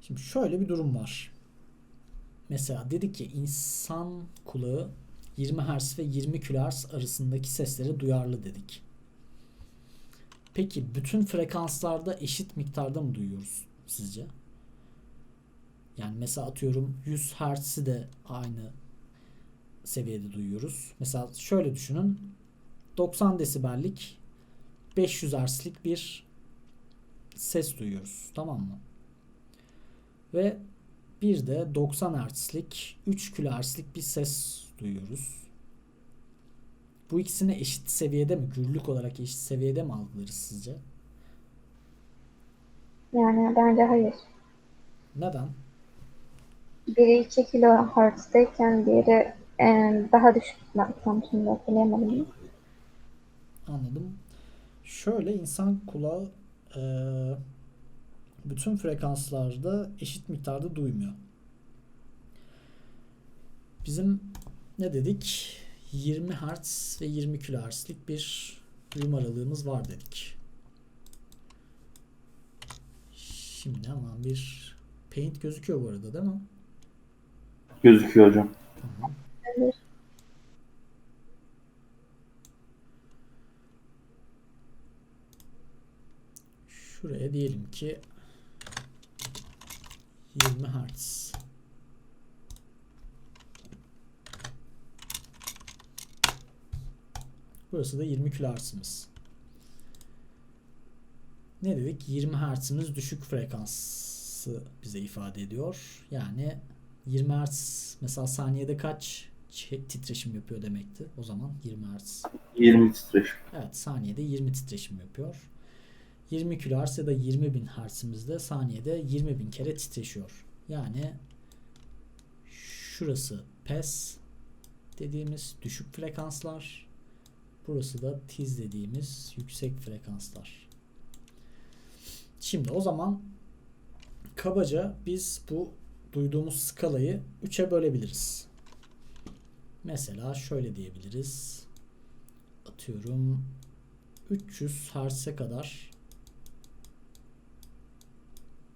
Şimdi şöyle bir durum var. Mesela dedik ki insan kulağı 20 Hz ve 20 kHz arasındaki sesleri duyarlı dedik. Peki bütün frekanslarda eşit miktarda mı duyuyoruz sizce? Yani mesela atıyorum 100 Hz'i de aynı seviyede duyuyoruz. Mesela şöyle düşünün. 90 desibellik 500 Hz'lik bir ses duyuyoruz. Tamam mı? Ve bir de 90 Hz'lik 3 kHz'lik bir ses duyuyoruz. Bu ikisini eşit seviyede mi? Gürlük olarak eşit seviyede mi algılarız sizce? Yani bence hayır. Neden? Biri 2 kilohertz'teyken diğeri e, daha düşük. Ben tam şimdi hatırlayamadım. Anladım. Şöyle insan kulağı eee, bütün frekanslarda eşit miktarda duymuyor. Bizim ne dedik? 20 Hz ve 20 kHz'lik bir duyum aralığımız var dedik. Şimdi hemen bir paint gözüküyor bu arada değil mi? Gözüküyor hocam. Tamam. Evet. Şuraya diyelim ki 20 Hz. Burası da 20 kHz'imiz. Ne dedik? 20 Hz'imiz düşük frekansı bize ifade ediyor. Yani 20 Hz mesela saniyede kaç titreşim yapıyor demekti. O zaman 20 Hz. 20 titreşim. Evet saniyede 20 titreşim yapıyor. 20 kHz ya da 20 bin Hz'imizde saniyede 20 bin kere titreşiyor. Yani şurası PES dediğimiz düşük frekanslar. Burası da tiz dediğimiz yüksek frekanslar. Şimdi o zaman kabaca biz bu duyduğumuz skalayı 3'e bölebiliriz. Mesela şöyle diyebiliriz. Atıyorum 300 Hz'e kadar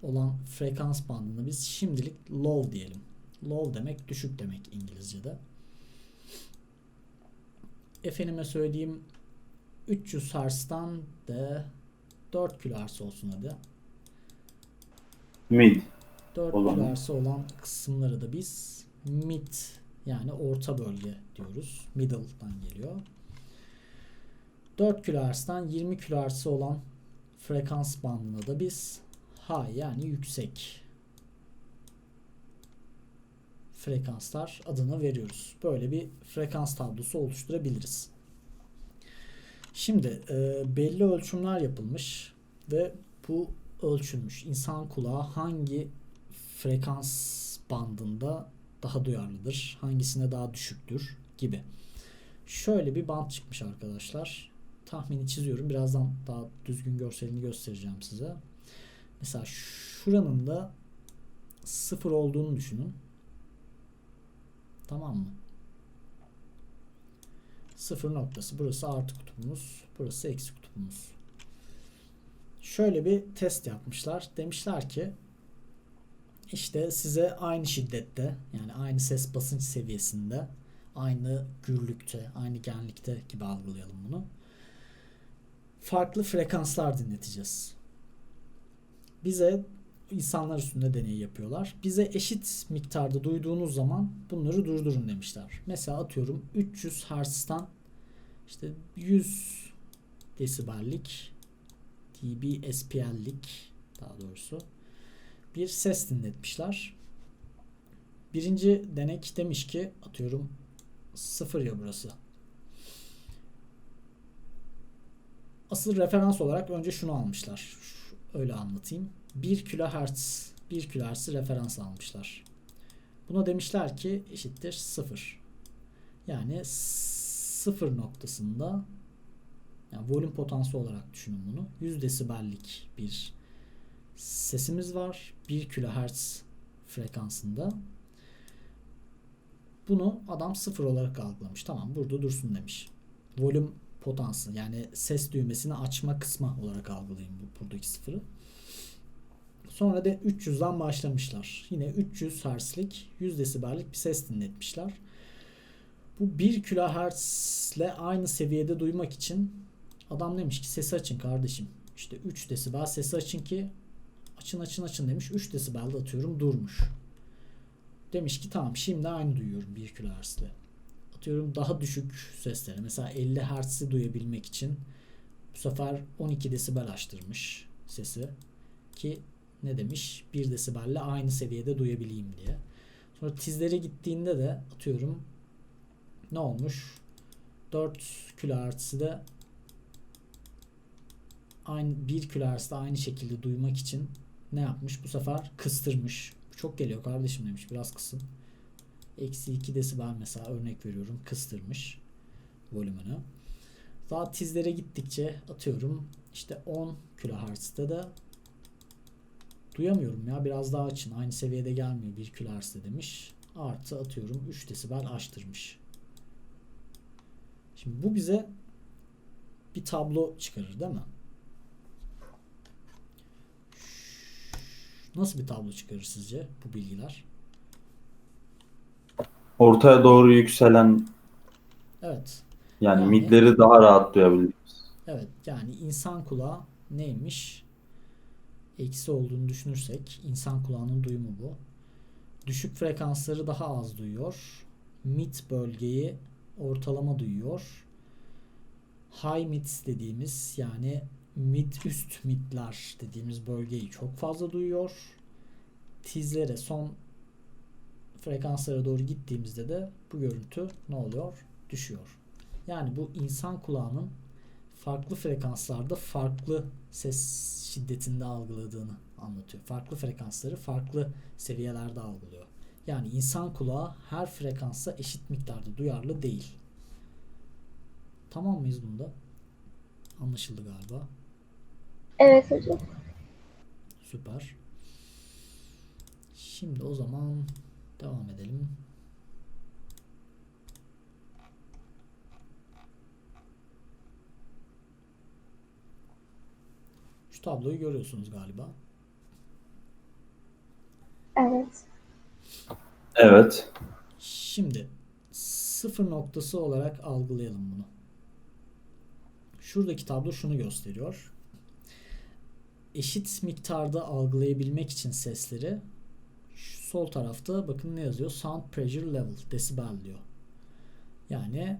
olan frekans bandını biz şimdilik low diyelim. Low demek düşük demek İngilizce'de. Efendime söyleyeyim 300 Hz'dan de 4 kHz olsun hadi. Mid. 4 Olan. kHz olan kısımları da biz mid yani orta bölge diyoruz. Middle'dan geliyor. 4 kHz'dan 20 kHz olan frekans bandına da biz high yani yüksek frekanslar adını veriyoruz. Böyle bir frekans tablosu oluşturabiliriz. Şimdi e, belli ölçümler yapılmış ve bu ölçülmüş. İnsan kulağı hangi frekans bandında daha duyarlıdır, hangisine daha düşüktür gibi. Şöyle bir band çıkmış arkadaşlar. Tahmini çiziyorum. Birazdan daha düzgün görselini göstereceğim size. Mesela şuranın da sıfır olduğunu düşünün. Tamam mı? Sıfır noktası. Burası artı kutbumuz. Burası eksi kutbumuz. Şöyle bir test yapmışlar. Demişler ki işte size aynı şiddette yani aynı ses basınç seviyesinde aynı gürlükte, aynı genlikte gibi algılayalım bunu. Farklı frekanslar dinleteceğiz. Bize insanlar üstünde deney yapıyorlar. Bize eşit miktarda duyduğunuz zaman bunları durdurun demişler. Mesela atıyorum 300 Hz'tan işte 100 desibellik dB SPL'lik daha doğrusu bir ses dinletmişler. Birinci denek demiş ki atıyorum sıfır ya burası. Asıl referans olarak önce şunu almışlar. Öyle anlatayım. 1 kHz 1 kHz'i referans almışlar. Buna demişler ki eşittir 0. Yani 0 noktasında yani volüm potansiyeli olarak düşünün bunu. 100 desibellik bir sesimiz var. 1 kHz frekansında. Bunu adam 0 olarak algılamış. Tamam burada dursun demiş. Volüm potansiyeli yani ses düğmesini açma kısmı olarak algılayın bu buradaki sıfırı. Sonra da 300'den başlamışlar. Yine 300 Hz'lik 100 desibellik bir ses dinletmişler. Bu 1 kHz ile aynı seviyede duymak için adam demiş ki sesi açın kardeşim. İşte 3 desibel sesi açın ki açın açın açın demiş. 3 desibelde atıyorum durmuş. Demiş ki tamam şimdi aynı duyuyorum 1 kHz ile. Atıyorum daha düşük seslere mesela 50 Hz'i duyabilmek için bu sefer 12 desibel açtırmış sesi ki ne demiş 1 desibelle aynı seviyede duyabileyim diye. Sonra tizlere gittiğinde de atıyorum ne olmuş? 4 kHz'i de aynı 1 kHz'de aynı şekilde duymak için ne yapmış? Bu sefer kıstırmış. Çok geliyor kardeşim demiş. Biraz kısın. Eksi 2 desibel mesela örnek veriyorum. Kıstırmış volümünü. Daha tizlere gittikçe atıyorum işte 10 kHz'de de duyamıyorum ya biraz daha açın. Aynı seviyede gelmiyor 1 kHz'de demiş. Artı atıyorum 3 desibel açtırmış. Şimdi bu bize bir tablo çıkarır değil mi? Nasıl bir tablo çıkarır sizce bu bilgiler? Ortaya doğru yükselen Evet. yani Yani- midleri daha rahat duyabiliriz. Evet yani insan kulağı neymiş? Eksi olduğunu düşünürsek insan kulağının duyumu bu. Düşük frekansları daha az duyuyor. Mid bölgeyi ortalama duyuyor. High mid dediğimiz yani mid üst midler dediğimiz bölgeyi çok fazla duyuyor. Tizlere son frekanslara doğru gittiğimizde de bu görüntü ne oluyor? Düşüyor. Yani bu insan kulağının farklı frekanslarda farklı ses şiddetinde algıladığını anlatıyor. Farklı frekansları farklı seviyelerde algılıyor. Yani insan kulağı her frekansa eşit miktarda duyarlı değil. Tamam mıyız bunda? Anlaşıldı galiba. Evet hocam. Süper. Şimdi o zaman devam edelim. Şu tabloyu görüyorsunuz galiba. Evet. Evet. Şimdi sıfır noktası olarak algılayalım bunu. Şuradaki tablo şunu gösteriyor. Eşit miktarda algılayabilmek için sesleri sol tarafta bakın ne yazıyor? Sound pressure level desibel diyor. Yani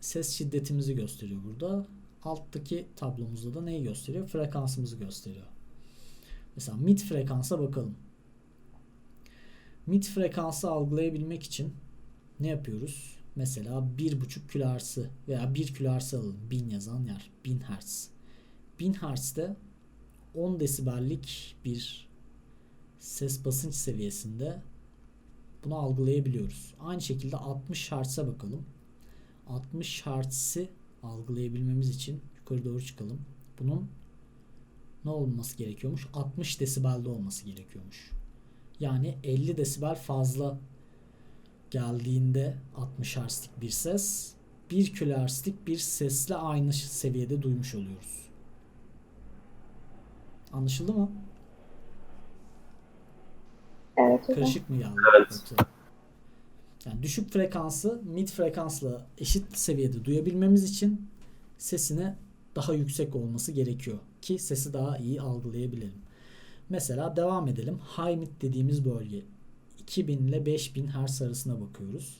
ses şiddetimizi gösteriyor burada. Alttaki tablomuzda da neyi gösteriyor? Frekansımızı gösteriyor. Mesela mid frekansa bakalım. Mid frekansı algılayabilmek için ne yapıyoruz? Mesela 1.5 kHz'ı veya 1 kHz alalım. 1000 yazan yer. 1000 Hz. 1000 Hz'de 10 desibellik bir ses basınç seviyesinde bunu algılayabiliyoruz. Aynı şekilde 60 Hz'e bakalım. 60 Hz'i algılayabilmemiz için yukarı doğru çıkalım. Bunun ne olması gerekiyormuş? 60 desibelde olması gerekiyormuş. Yani 50 desibel fazla geldiğinde 60 Hz'lik bir ses 1 kHz'lik bir sesle aynı seviyede duymuş oluyoruz. Anlaşıldı mı? Karışık mı geldi? Evet. Yani düşük frekansı mid frekansla eşit seviyede duyabilmemiz için sesini daha yüksek olması gerekiyor ki sesi daha iyi algılayabilelim. Mesela devam edelim. High mid dediğimiz bölge 2000 ile 5000 Hz arasına bakıyoruz.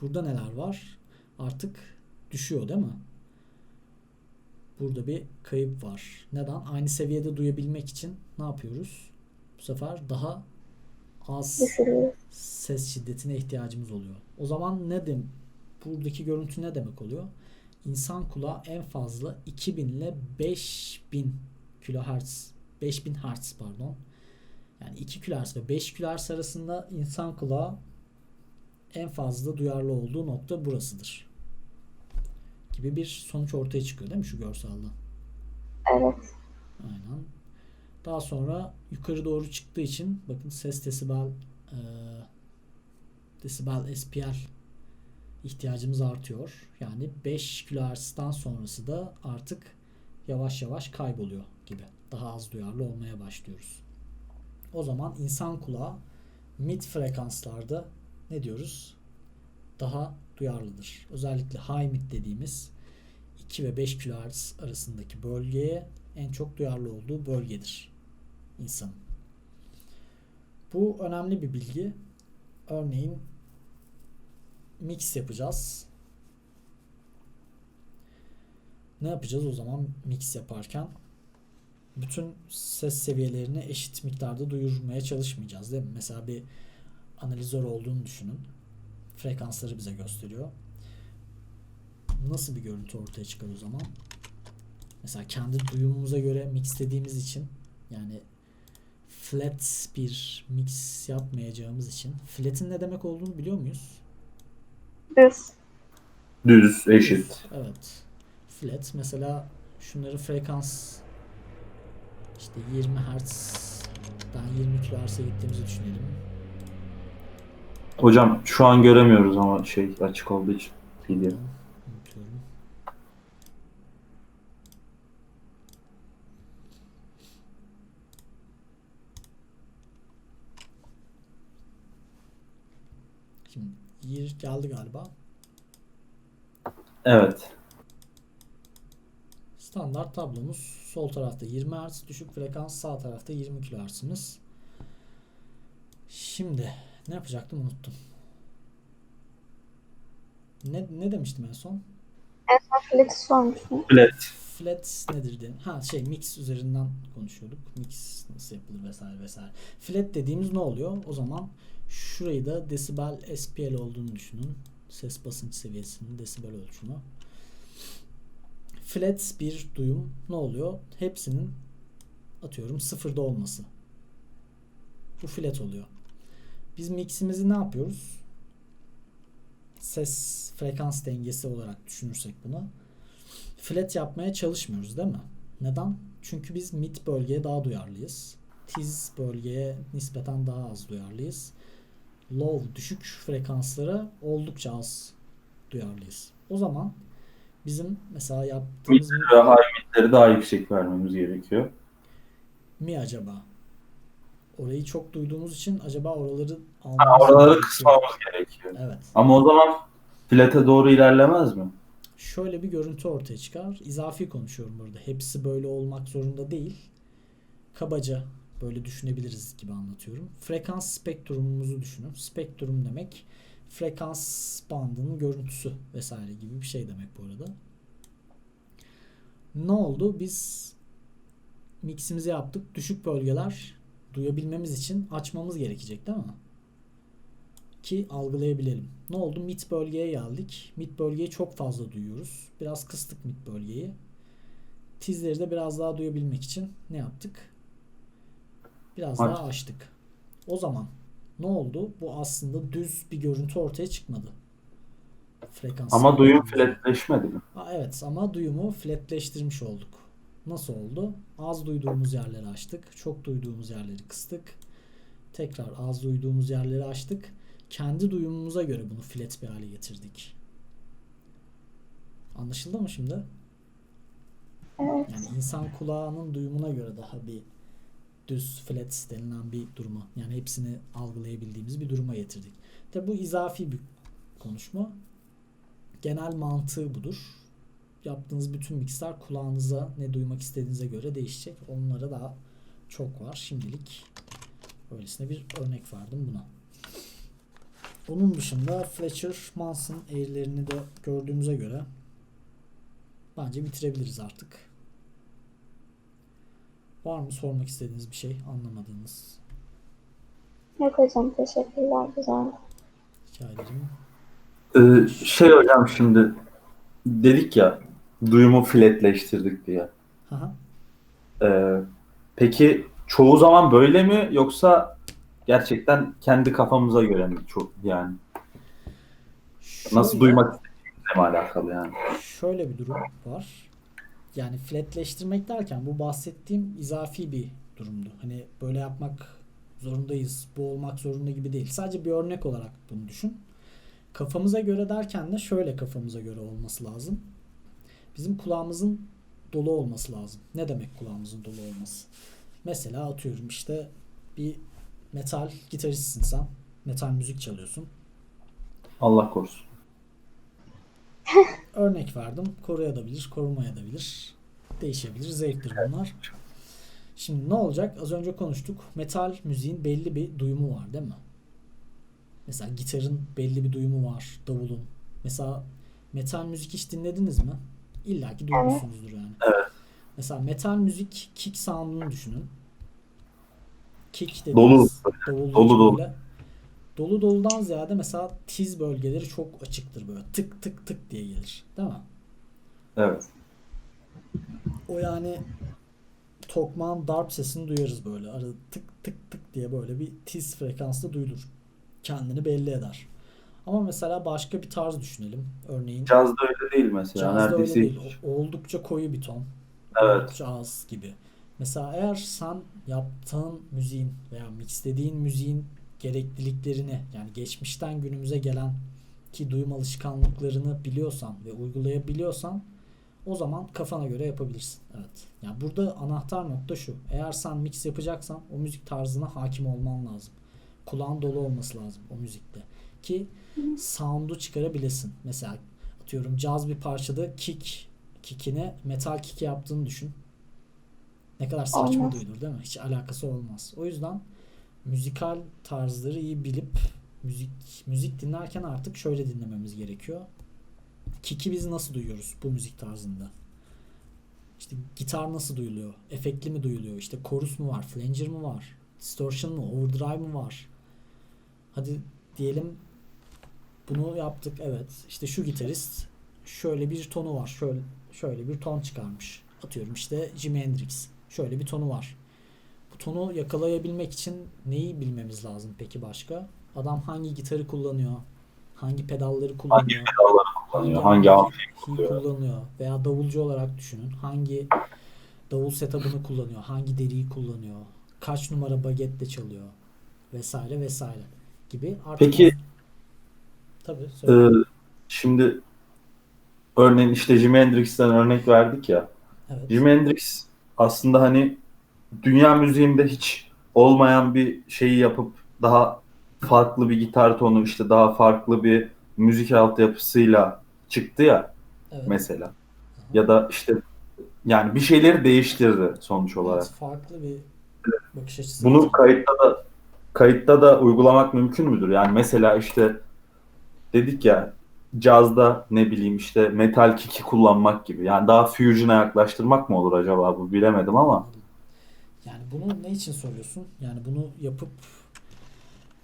Burada neler var? Artık düşüyor değil mi? Burada bir kayıp var. Neden? Aynı seviyede duyabilmek için ne yapıyoruz? Bu sefer daha az ses şiddetine ihtiyacımız oluyor. O zaman ne dem buradaki görüntü ne demek oluyor? İnsan kulağı en fazla 2000 ile 5000 kHz 5000 Hz pardon. Yani 2 kHz ve 5 kHz arasında insan kulağı en fazla duyarlı olduğu nokta burasıdır. Gibi bir sonuç ortaya çıkıyor değil mi şu görselde? Evet. Aynen. Daha sonra yukarı doğru çıktığı için bakın ses desibel e, desibel SPL ihtiyacımız artıyor. Yani 5 kHz'dan sonrası da artık yavaş yavaş kayboluyor gibi. Daha az duyarlı olmaya başlıyoruz. O zaman insan kulağı mid frekanslarda ne diyoruz? Daha duyarlıdır. Özellikle high mid dediğimiz 2 ve 5 kHz arasındaki bölgeye en çok duyarlı olduğu bölgedir insanın. Bu önemli bir bilgi. Örneğin mix yapacağız. Ne yapacağız o zaman mix yaparken? Bütün ses seviyelerini eşit miktarda duyurmaya çalışmayacağız değil mi? Mesela bir analizör olduğunu düşünün. Frekansları bize gösteriyor. Nasıl bir görüntü ortaya çıkar o zaman? Mesela kendi duyumumuza göre mixlediğimiz için yani flat bir mix yapmayacağımız için flat'in ne demek olduğunu biliyor muyuz? Düz. Düz, eşit. Evet. Flat mesela şunları frekans işte 20 Hz'den 20 kHz'e gittiğimizi düşünelim. Hocam şu an göremiyoruz ama şey açık olduğu için. Unutuyorum. Şimdi year geldi galiba. Evet. Standart tablomuz sol tarafta 20 Hz düşük frekans sağ tarafta 20 kHz'imiz. Şimdi ne yapacaktım unuttum. Ne, ne demiştim en son? Flex sormuşum. Flat. Flat nedir diye. Ha şey mix üzerinden konuşuyorduk. Mix nasıl yapılır vesaire vesaire. Flat dediğimiz ne oluyor? O zaman şurayı da desibel SPL olduğunu düşünün. Ses basınç seviyesinin desibel ölçümü. Flat bir duyum ne oluyor? Hepsinin atıyorum sıfırda olması. Bu flat oluyor. Biz miximizi ne yapıyoruz? Ses frekans dengesi olarak düşünürsek bunu flat yapmaya çalışmıyoruz değil mi? Neden? Çünkü biz mid bölgeye daha duyarlıyız. Tiz bölgeye nispeten daha az duyarlıyız. Low, düşük frekanslara oldukça az duyarlıyız. O zaman bizim mesela yaptığımız Mid ve high midleri daha yüksek vermemiz gerekiyor. mi acaba? Orayı çok duyduğumuz için acaba oraları Ha, almamız oraları gerekiyor. kısmamız gerekiyor. Evet. Ama o zaman flat'e doğru ilerlemez mi? Şöyle bir görüntü ortaya çıkar. İzafi konuşuyorum burada. Hepsi böyle olmak zorunda değil. Kabaca böyle düşünebiliriz gibi anlatıyorum. Frekans spektrumumuzu düşünün. Spektrum demek frekans bandının görüntüsü vesaire gibi bir şey demek bu arada. Ne oldu? Biz miximizi yaptık. Düşük bölgeler duyabilmemiz için açmamız gerekecek değil mi? Ki algılayabilelim. Ne oldu? Mid bölgeye geldik. Mid bölgeyi çok fazla duyuyoruz. Biraz kıstık mid bölgeyi. Tizleri de biraz daha duyabilmek için ne yaptık? Biraz Açtık. daha açtık. O zaman ne oldu? Bu aslında düz bir görüntü ortaya çıkmadı. Frekans. Ama duyum flatleşmedi mi? Ha, evet ama duyumu flatleştirmiş olduk. Nasıl oldu? Az duyduğumuz yerleri açtık. Çok duyduğumuz yerleri kıstık. Tekrar az duyduğumuz yerleri açtık. Kendi duyumumuza göre bunu flat bir hale getirdik. Anlaşıldı mı şimdi? Evet. Yani insan kulağının duyumuna göre daha bir düz flat denilen bir duruma yani hepsini algılayabildiğimiz bir duruma getirdik. Tabi bu izafi bir konuşma. Genel mantığı budur. Yaptığınız bütün mixler kulağınıza ne duymak istediğinize göre değişecek. Onlara daha çok var. Şimdilik öylesine bir örnek verdim buna. Onun dışında Fletcher Manson eğrilerini de gördüğümüze göre bence bitirebiliriz artık. Var mı sormak istediğiniz bir şey anlamadığınız? Yok hocam teşekkürler güzel. Rica ederim. Ee, şey hocam şimdi dedik ya duyumu flatleştirdik diye. Aha. Ee, peki çoğu zaman böyle mi yoksa gerçekten kendi kafamıza göre mi çok yani nasıl Şöyle- duymak istediğimizle mi alakalı yani? Şöyle bir durum var. Yani flatleştirmek derken bu bahsettiğim izafi bir durumdu. Hani böyle yapmak zorundayız, bu olmak zorunda gibi değil. Sadece bir örnek olarak bunu düşün. Kafamıza göre derken de şöyle kafamıza göre olması lazım. Bizim kulağımızın dolu olması lazım. Ne demek kulağımızın dolu olması? Mesela atıyorum işte bir metal gitaristsin sen. Metal müzik çalıyorsun. Allah korusun. Örnek verdim. Koruyabilir, korumayabilir. Değişebilir. Zevktir bunlar. Şimdi ne olacak? Az önce konuştuk. Metal müziğin belli bir duyumu var değil mi? Mesela gitarın belli bir duyumu var. Davulun. Mesela metal müzik hiç dinlediniz mi? İlla ki duymuşsunuzdur yani. Evet. Mesela metal müzik kick sound'unu düşünün. Kick dediğimiz Dolu. Dolu dolu. böyle. Dolu doludan ziyade mesela tiz bölgeleri çok açıktır böyle. Tık tık tık diye gelir. Değil mi? Evet. O yani tokmağın darp sesini duyarız böyle. Arada tık tık tık diye böyle bir tiz frekansla duyulur. Kendini belli eder. Ama mesela başka bir tarz düşünelim. Örneğin Cazda öyle değil mesela. cazda öyle Neredeyse değil. hiç. O- Oldukça koyu bir ton. Evet. Oldukça az gibi. Mesela eğer sen yaptığın müziğin veya mixlediğin müziğin gerekliliklerini yani geçmişten günümüze gelen ki duyum alışkanlıklarını biliyorsan ve uygulayabiliyorsan o zaman kafana göre yapabilirsin. Evet. Yani burada anahtar nokta şu. Eğer sen mix yapacaksan o müzik tarzına hakim olman lazım. Kulağın dolu olması lazım o müzikte. Ki sound'u çıkarabilesin. Mesela atıyorum caz bir parçada kick kickine metal kick yaptığını düşün. Ne kadar saçma Olmaz. duyulur değil mi? Hiç alakası olmaz. O yüzden müzikal tarzları iyi bilip müzik müzik dinlerken artık şöyle dinlememiz gerekiyor. Kick'i biz nasıl duyuyoruz bu müzik tarzında? İşte gitar nasıl duyuluyor? Efektli mi duyuluyor? İşte chorus mu var? Flanger mı var? Distortion mu? Overdrive mı var? Hadi diyelim bunu yaptık. Evet. İşte şu gitarist şöyle bir tonu var. Şöyle şöyle bir ton çıkarmış. Atıyorum işte Jimi Hendrix. Şöyle bir tonu var. Bu tonu yakalayabilmek için neyi bilmemiz lazım peki başka? Adam hangi gitarı kullanıyor? Hangi pedalları kullanıyor? Kullanıyor. Hangi amfi kullanıyor? kullanıyor? Veya davulcu olarak düşünün. Hangi davul setup'ını kullanıyor? Hangi deriyi kullanıyor? Kaç numara bagetle çalıyor? Vesaire vesaire gibi. Artık Peki Tabii. e, söyle. şimdi örneğin işte Jimi Hendrix'ten örnek verdik ya. evet. Jimi Hendrix aslında hani dünya müziğinde hiç olmayan bir şeyi yapıp daha farklı bir gitar tonu işte daha farklı bir müzik altyapısıyla çıktı ya evet. mesela. Ya da işte yani bir şeyleri değiştirdi sonuç olarak. Evet, farklı bir bakış açısı. Bunu kayıtta da kayıtta da uygulamak mümkün müdür? Yani mesela işte dedik ya cazda ne bileyim işte metal kick'i kullanmak gibi. Yani daha fusion'a yaklaştırmak mı olur acaba bu bilemedim ama Yani bunu ne için soruyorsun? Yani bunu yapıp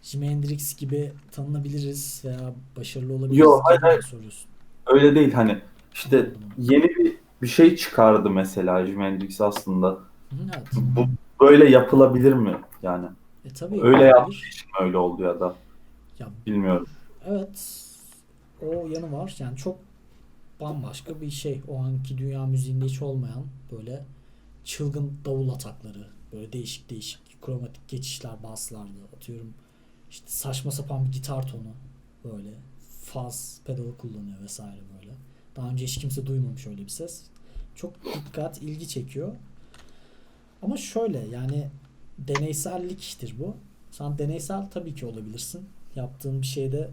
Jimi Hendrix gibi tanınabiliriz veya başarılı olabiliriz Yo, gibi hayır, hayır. soruyorsun? öyle değil hani işte yeni bir bir şey çıkardı mesela Jimi Hendrix aslında. Evet. Bu böyle yapılabilir mi yani? E tabii Öyle yaptığı için öyle oldu ya da Ya bilmiyorum. Evet. O yanı var. Yani çok bambaşka bir şey. O anki dünya müziğinde hiç olmayan böyle çılgın davul atakları. Böyle değişik değişik kromatik geçişler baslarda atıyorum. İşte saçma sapan bir gitar tonu böyle faz pedalı kullanıyor vesaire böyle. Daha önce hiç kimse duymamış öyle bir ses. Çok dikkat, ilgi çekiyor. Ama şöyle yani deneyselliktir bu. Sen deneysel tabii ki olabilirsin. Yaptığın bir şeyde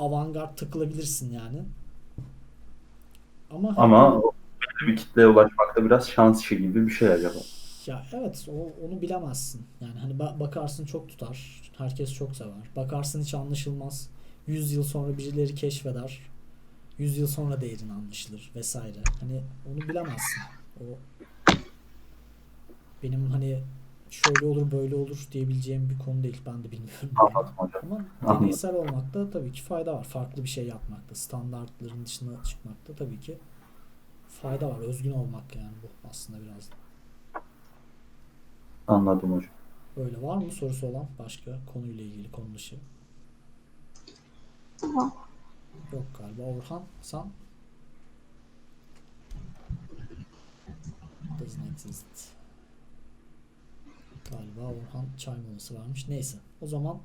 avantgard takılabilirsin yani. Ama Ama belli bir kitleye ulaşmakta biraz şans işi gibi bir şey acaba. ya evet o onu bilemezsin. Yani hani ba- bakarsın çok tutar. Herkes çok sever. Bakarsın hiç anlaşılmaz. 100 yıl sonra birileri keşfeder. 100 yıl sonra değerin anlaşılır vesaire. Hani onu bilemezsin. O benim hani şöyle olur böyle olur diyebileceğim bir konu değil. Ben de bilmiyorum. yani. Anladım hocam. Ama Anladım. deneysel olmakta tabii ki fayda var. Farklı bir şey yapmakta, standartların dışına çıkmakta tabii ki fayda var. Özgün olmak yani bu aslında biraz. da. Anladım hocam. Böyle var mı sorusu olan başka konuyla ilgili konu dışı? Tamam. Yok galiba. Orhan sen? Doesn't exist. Galiba Orhan çay molası vermiş. Neyse. O zaman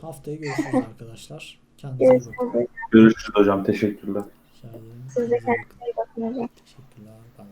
haftaya görüşürüz arkadaşlar. Kendinize iyi bakın. Görüşürüz. Hocam. Teşekkürler. Rica ederim. Siz de Kendinize iyi bakın. hocam. Teşekkürler. Bay.